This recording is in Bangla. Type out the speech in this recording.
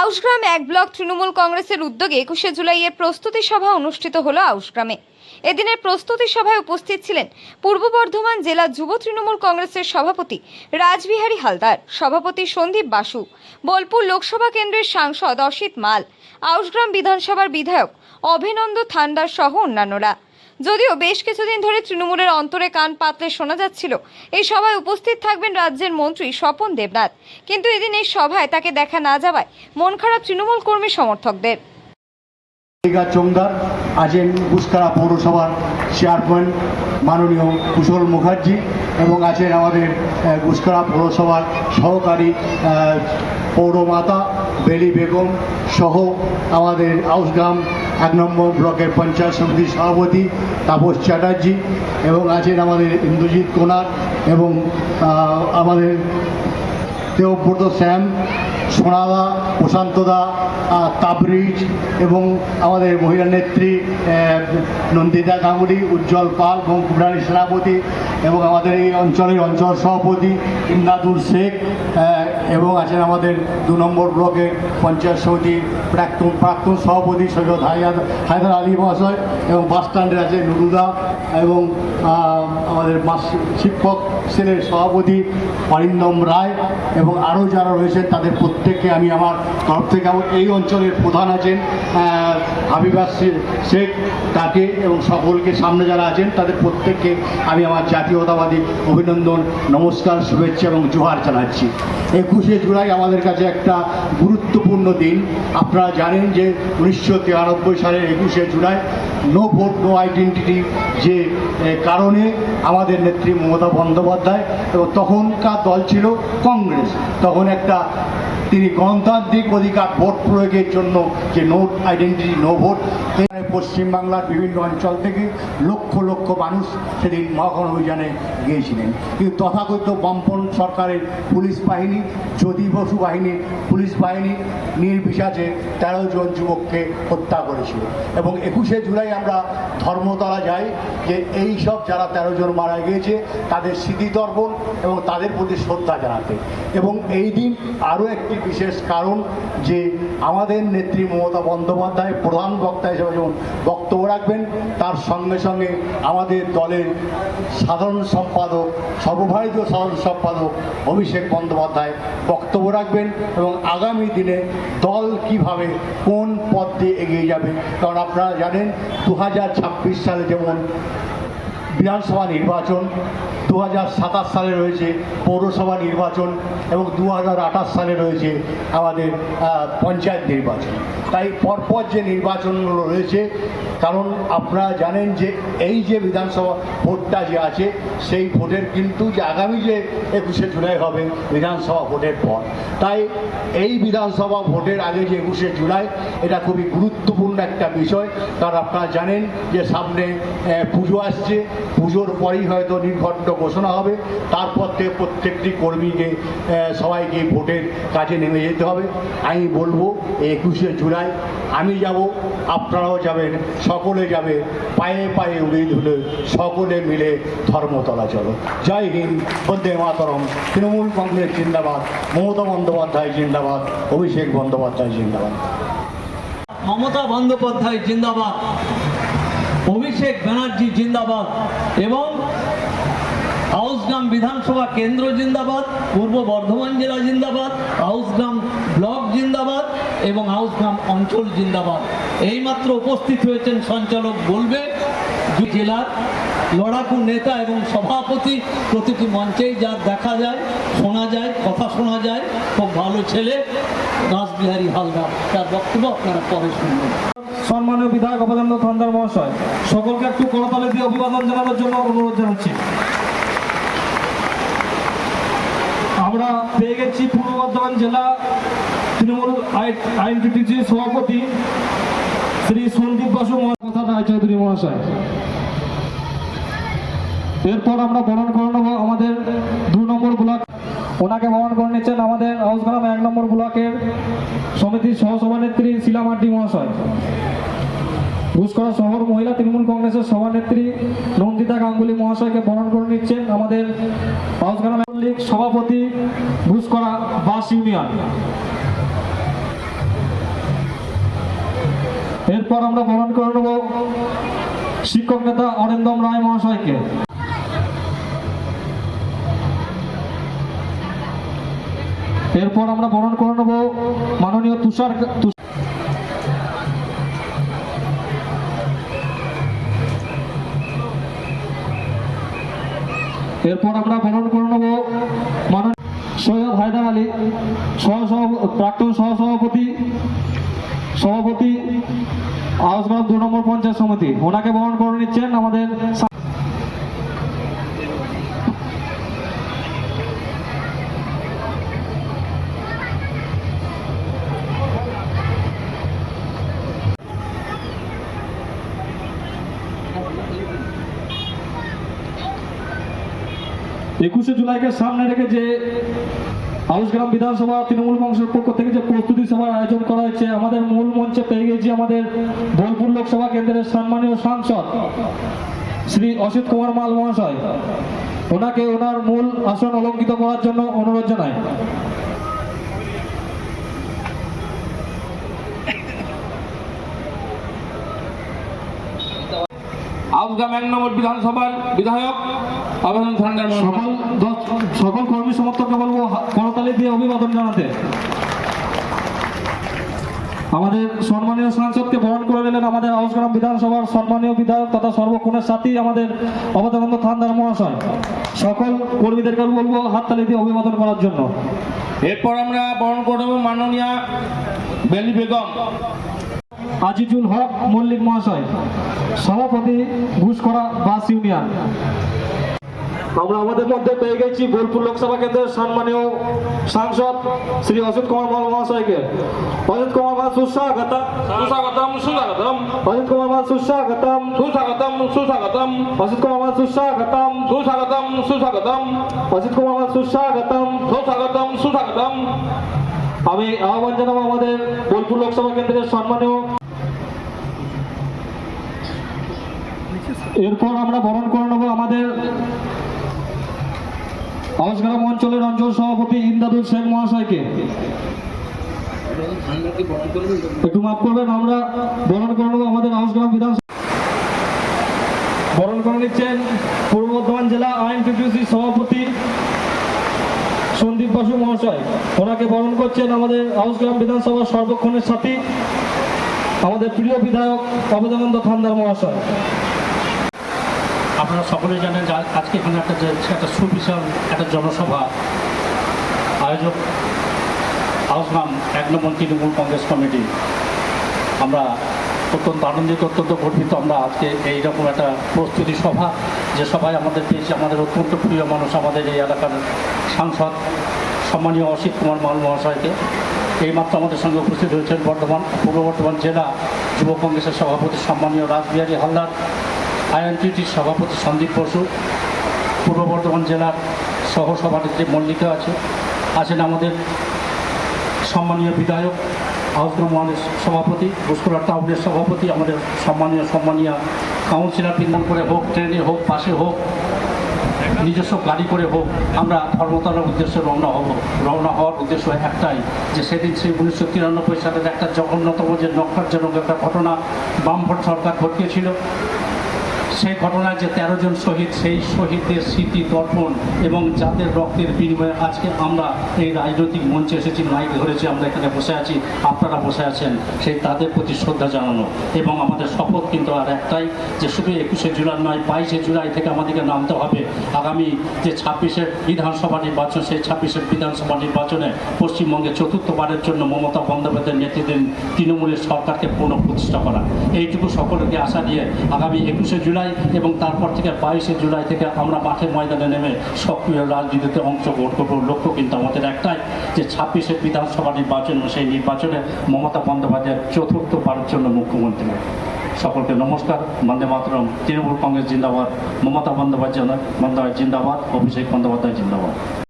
আউশগ্রাম এক ব্লক তৃণমূল কংগ্রেসের উদ্যোগে একুশে জুলাইয়ের প্রস্তুতি সভা অনুষ্ঠিত হলো আউশগ্রামে এদিনের প্রস্তুতি সভায় উপস্থিত ছিলেন পূর্ব বর্ধমান জেলা যুব তৃণমূল কংগ্রেসের সভাপতি রাজবিহারী হালদার, সভাপতি সন্দীপ বাসু, বোলপুর লোকসভা কেন্দ্রের সাংসদ অসিত মাল আউশগ্রাম বিধানসভার বিধায়ক অভিনন্দ থান্ডার সহ অন্যান্যরা। যদিও বেশ কিছুদিন ধরে তৃণমূলের অন্তরে কান পাতলে শোনা যাচ্ছিল। এই সভায় উপস্থিত থাকবেন রাজ্যের মন্ত্রী স্বপন দেবনাথ। কিন্তু এদিন এই সভায় তাকে দেখা না যাওয়ায় মন খারাপ তৃণমূল কর্মী সমর্থকদের। আছেন পৌরসভার চেয়ারম্যান মাননীয় কুশল মুখার্জি এবং আছেন আমাদের গুসকারা পৌরসভার সহকারী পৌরমাতা বেলি বেগম সহ আমাদের আউসগ্রাম এক নম্বর ব্লকের পঞ্চায়েত সমিতির সভাপতি তাপস চ্যাটার্জি এবং আছেন আমাদের ইন্দ্রজিৎ কোনার এবং আমাদের দেবব্রত শ্যাম সোনাদা, প্রশান্তদা তাবরিজ এবং আমাদের মহিলা নেত্রী নন্দিতা গাঙ্গুলি, উজ্জ্বল পাল এবং কুমরানি সেনাপতি এবং আমাদের এই অঞ্চলের অঞ্চল সভাপতি ইমদাদুল শেখ এবং আছেন আমাদের দু নম্বর ব্লকের পঞ্চায়েত সমিতির প্রাক্তন প্রাক্তন সভাপতি সৈয়দ হায়াদ হায়দার আলী মহাশয় এবং বাস স্ট্যান্ডে আছে নুরুদা এবং আমাদের শিক্ষক সেলের সভাপতি অরিন্দম রায় এবং আরও যারা রয়েছেন তাদের প্রত্যেককে আমি আমার তরফ থেকে এই অঞ্চলের প্রধান আছেন আহ, হাবিবা শেখ তাকে এবং সকলকে সামনে যারা আছেন তাদের প্রত্যেককে আমি আমার জাতীয়তাবাদী অভিনন্দন নমস্কার শুভেচ্ছা এবং জোহার জানাচ্ছি। একুশে জুলাই আমাদের কাছে একটা গুরুত্বপূর্ণ দিন। আপনারা জানেন যে উনিশশো তিরানব্বই সালের একুশে July no vote, no identity যে কারণে আমাদের নেত্রী মমতা বন্দ্যোপাধ্যায় এবং তখনকার দল ছিল কংগ্রেস। তখন একটা, তিনি গণতান্ত্রিক অধিকার ভোট প্রয়োগের জন্য যে নো আইডেন্টিটি, নো ভোট পশ্চিমবাংলার বিভিন্ন অঞ্চল থেকে লক্ষ লক্ষ মানুষ সেদিন মহাগণ অভিযানে গিয়েছিলেন। কিন্তু তথাকথিত বামপন সরকারের পুলিশ বাহিনী, জ্যোতি বসু বাহিনী, পুলিশ বাহিনী নির্বিচারে তেরো জন যুবককে হত্যা করেছিল। এবং একুশে জুলাই আমরা ধর্মতলা যাই, যে এই সব যারা তেরো জন মারা গিয়েছে, তাদের স্মৃতিতর্পণ এবং তাদের প্রতি শ্রদ্ধা জানাতে। এবং এই দিন আরও একটি বিশেষ কারণ যে আমাদের নেত্রী মমতা বন্দ্যোপাধ্যায় প্রধান বক্তা হিসেবে যেমন বক্তব্য রাখবেন, তার সঙ্গে সঙ্গে আমাদের দলের সাধারণ সম্পাদক সর্বভারতীয় সাধারণ সম্পাদক অভিষেক বন্দ্যোপাধ্যায় বক্তব্য রাখবেন এবং আগামী দিনে দল কীভাবে কোন পথ দিয়ে এগিয়ে যাবে, কারণ আপনারা জানেন দু হাজার ছাব্বিশ সালে যেমন বিধানসভা নির্বাচন দু সালে রয়েছে পৌরসভা নির্বাচন এবং দু হাজার আঠাশ সালে রয়েছে আমাদের পঞ্চায়েত নির্বাচন। তাই পরপর যে নির্বাচনগুলো রয়েছে, কারণ আপনারা জানেন যে এই যে বিধানসভা ভোটটা যে আছে, সেই ভোটের কিন্তু যে আগামী যে একুশে জুলাই হবে, বিধানসভা ভোটের পর। তাই এই বিধানসভা ভোটের আগে যে একুশে জুলাই, এটা খুবই গুরুত্বপূর্ণ একটা বিষয়। কারণ আপনারা জানেন যে সামনে পুজো আসছে। পুজোর পরেই হয়তো নির্ঘণ্ট ঘোষণা হবে, তারপর থেকে প্রত্যেকটি কর্মীকে সবাইকে ভোটের কাজে নেমে যেতে হবে। আমি বলব, একুশে জুলাই আমি যাব, আপনারাও যাবেন, সকলে যাবে, পায়ে পায়ে উড়িয়ে ধুলে সকলে মিলে ধর্মতলা চলো। জয় হিন্দ, বন্দে মাতরম, তৃণমূল কংগ্রেস জিন্দাবাদ, মমতা বন্দ্যোপাধ্যায় জিন্দাবাদ, অভিষেক বন্দ্যোপাধ্যায় জিন্দাবাদ। মমতা বন্দ্যোপাধ্যায় জিন্দাবাদ, অভিষেক ব্যানার্জি জিন্দাবাদ, এবং হাউসগ্রাম বিধানসভা কেন্দ্র জিন্দাবাদ, পূর্ব বর্ধমান জেলা জিন্দাবাদ, হাউসগ্রাম ব্লক জিন্দাবাদ এবং হাউসগ্রাম অঞ্চল জিন্দাবাদ। এইমাত্র উপস্থিত হয়েছেন সঞ্চালক বলবে জেলার লড়াকু নেতা এবং সভাপতি প্রতিটি মঞ্চেই যার দেখা যায়, শোনা যায়, কথা শোনা যায়, খুব ভালো ছেলে, রাসবিহারী হালদার। তার বক্তব্য আপনারা পরে শুনবেন। সম্মানীয় বিধায়ক অবদানন্দ থান্দার মহাশয়, সকলকে একটু করতালে দিয়ে অভিবাদন জানানোর জন্য অনুরোধ জানাচ্ছি। আমরা পেয়ে গেছি পূর্ব বর্ধমান জেলা তৃণমূল আইনটিটিসি সভাপতি শ্রী সন্দীপ বাসু কথা রায় চৌধুরী মহাশয়। এরপর আমরা বরণ করে নেব আমাদের দু নম্বর ব্লক। ওনাকে বরণ করে নিচ্ছেন আমাদের হাউসগ্রাম এক নম্বর ব্লকের সমিতির সহসভানেত্রী শিলা মার্ডি মহাশয়। ঘুষকরা শহর মহিলা তৃণমূল কংগ্রেসের সভানেত্রী নন্দিতা গাঙ্গুলি মহাশয়কে বরণ করে নিচ্ছেন আমাদের হাউসগ্রাম লীগ সভাপতি ঘুষকরা বাস ইউনিয়ন। এরপর আমরা বরণ করে নেব শিক্ষক নেতা অরিন্দম রায় মহাশয়কে। এরপর আমরা বরণ করে নেব মাননীয় তুষার এরপর আমরা বরণ করে নেব মাননীয় সৈয়দ হায়দার আলী সহ প্রাক্তন সহসভাপতি, সভাপতি আওয়াজ দু নম্বর পঞ্চায়েত সমিতি। ওনাকে বরণ করে নিচ্ছেন আমাদের একুশে জুলাইকে সামনে রেখে যে আউসগ্রাম বিধানসভা তৃণমূল কংগ্রেসের পক্ষ থেকে যে প্রস্তুতি সভার আয়োজন করা হয়েছে, আমাদের মূল মঞ্চে পেয়ে গেছি আমাদের বোলপুর লোকসভা কেন্দ্রের সম্মানীয় সাংসদ শ্রী অসিত কুমার মাল মহাশয়। ওনাকে ওনার মূল আসন অলঙ্কিত করার জন্য অনুরোধ জানাই। আউসগ্রাম এক নম্বর বিধানসভার বিধায়ক আবেদন ঠান্ডার সকল সকল কর্মী সমর্থককে বলব করতালি দিয়ে অভিবাদন জানাতে। আমাদের সম্মানীয় সাংসদকে বরণ করে নিলেন আমাদের আউসগ্রাম বিধানসভার সম্মানীয় বিধায়ক তথা সর্বক্ষণের সাথী আমাদের অবদানন্দ থান্দার মহাশয়। সকল কর্মীদেরকে বলব হাততালি দিয়ে অভিবাদন করার জন্য। এরপর আমরা বরণ করব মাননীয়া বেলি বেগম। আজিজুল হক মল্লিক মহাশয় সভাপতি ঘুষকরা বাস ইউনিয়ন। আমরা আমাদের মধ্যে পেয়ে গেছি বোলপুর লোকসভা কেন্দ্রের সম্মানীয় সাংসদ শ্রী অসিত কুমার মহাশয়কে। অসিত কুমার মাল সুস্বাগতম। সুস্বাগতম সুস্বাগতম। অসিত কুমার মাল সুস্বাগতম। সুস্বাগতম সুস্বাগতম। অসিত কুমার মাল সুস্বাগতম। সুস্বাগতম সুস্বাগতম। অসিত কুমার মাল সুস্বাগতম। সুস্বাগতম সুস্বাগতম। আমি আহ্বান জানাব আমাদের বোলপুর লোকসভা কেন্দ্রের সম্মানীয়। এরপর আমরা বরণ করে নেব আমাদের আওসগ্রাম অঞ্চলের অঞ্চল সভাপতি ইন্দাদুল শেখ মহাশয়কে। একটু মাফ করবেন, আমরা বরণ করে আমাদের আওসগ্রাম বিধানসভা বরণ করে নিচ্ছেন পূর্ব বর্ধমান জেলা আইন পিপিসি সভাপতি সন্দীপ বাসু মহাশয়। ওনাকে বরণ করছেন আমাদের হাউসগ্রাম বিধানসভার সর্বক্ষণের সাথী, আমাদের প্রিয় বিধায়ক অবদানন্দ খান্দার মহাশয়। আপনারা সকলেই জানেন যে আজকে এখানে একটা যে একটা সুবিশাল একটা জনসভা আয়োজক আউসগ্রাম এক নম্বর তৃণমূল কংগ্রেস কমিটি। আমরা অত্যন্ত আনন্দিত, অত্যন্ত গর্বিত আমরা আজকে এইরকম একটা প্রস্তুতি সভা, যে সভায় আমাদের পেয়েছি আমাদের অত্যন্ত প্রিয় মানুষ, আমাদের এই এলাকার সাংসদ সম্মানীয় অসিত কুমার মাল মহাশয়কে এইমাত্র আমাদের সঙ্গে উপস্থিত হয়েছেন বর্ধমান, পূর্ব বর্ধমান জেলা যুব কংগ্রেসের সভাপতি সম্মানীয় রাসবিহারী হালদার আইএনটিটির সভাপতি সন্দীপ বসু, পূর্ব বর্ধমান জেলার সহ সভানেত্রী মল্লিকা আছে। আছেন আমাদের সম্মানীয় বিধায়ক হাউসগ্রাম ওয়ানের সভাপতি পুষ্করা টাউনের সভাপতি, আমাদের সম্মানীয় সম্মানীয় কাউন্সিলর বৃন্দন করে হোক, ট্রেনে হোক, বাসে হোক, নিজস্ব গাড়ি করে হোক, আমরা ধর্মতলার উদ্দেশ্যে রওনা হব। রওনা হওয়ার উদ্দেশ্য একটাই, যে সেদিন সেই উনিশশো তিরানব্বই সালের একটা জঘন্যতম যে নক্ষারজনক একটা ঘটনা বামফ্রন্ট সরকার ঘটিয়েছিল সেই ঘটনায় যে তেরো জন শহীদ, সেই শহীদদের স্মৃতি তর্পণ এবং যাদের রক্তের বিনিময়ে আজকে আমরা এই রাজনৈতিক মঞ্চে এসেছি মাইক ধরেছি, আমরা এখানে বসে আছি, আপনারা বসে আছেন, সেই তাদের প্রতি শ্রদ্ধা জানানো এবং আমাদের শপথ কিন্তু আর একটাই যে শুধু একুশে জুলাই নয়, বাইশে জুলাই থেকে আমাদেরকে নামতে হবে। আগামী যে ছাব্বিশের বিধানসভা নির্বাচন, সেই ছাব্বিশের বিধানসভা নির্বাচনে পশ্চিমবঙ্গে চতুর্থবারের জন্য মমতা বন্দ্যোপাধ্যায়ের নেতৃত্বে তৃণমূলের সরকারকে পুনঃপ্রতিষ্ঠা করা। এইটুকু সকলকে আশা দিয়ে আগামী একুশে জুলাই এবং তারপর থেকে বাইশে জুলাই থেকে আমরা মাঠে ময়দানে নেমে সক্রিয় রাজনীতিতে অংশগ্রহণ করব। লক্ষ্য কিন্তু আমাদের একটাই যে ছাব্বিশের বিধানসভা নির্বাচন, সেই নির্বাচনে মমতা বন্দ্যোপাধ্যায়ের চতুর্থবারের জন্য মুখ্যমন্ত্রী। সকলকে নমস্কার। বন্দে মাতরম। তৃণমূল কংগ্রেস জিন্দাবাদ। মমতা বন্দ্যোপাধ্যায় বন্দ্যোপাধ্যায় জিন্দাবাদ, অভিষেক বন্দ্যোপাধ্যায় জিন্দাবাদ।